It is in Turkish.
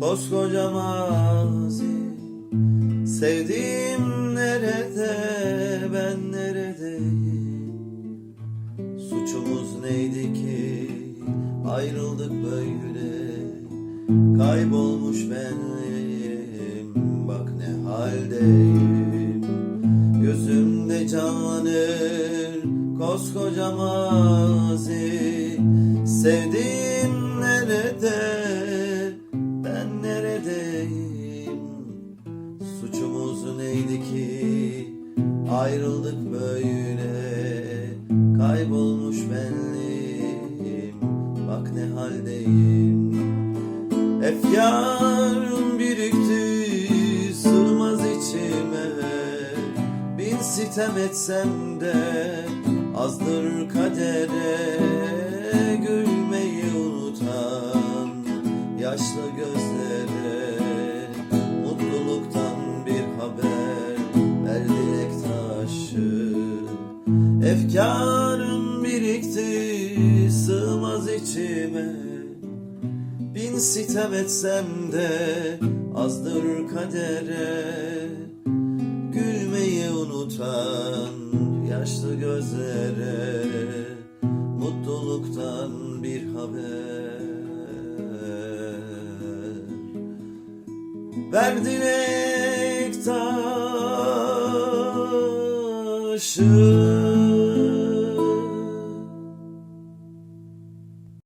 koskoca mazi Sevdiğim nerede ben neredeyim? Suçumuz neydi ki ayrıldık böyle? Kaybolmuş benliğim bak ne haldeyim? Gözümde canlanır koskoca mazi Sevdiğim Suçumuz neydi ki? Ayrıldık böyle. Kaybolmuş benliğim. Bak ne haldeyim. Efkarım birikti. Sığmaz içime. Bin sitem etsem de azdır kadere. Gülmeyi unutan yaşlı gözlere Efkarım birikti sığmaz içime. Bin sitem etsem de azdır kadere. Gülmeyi unutan yaşlı gözlere Mutluluktan bir haber. Ver dilek taşı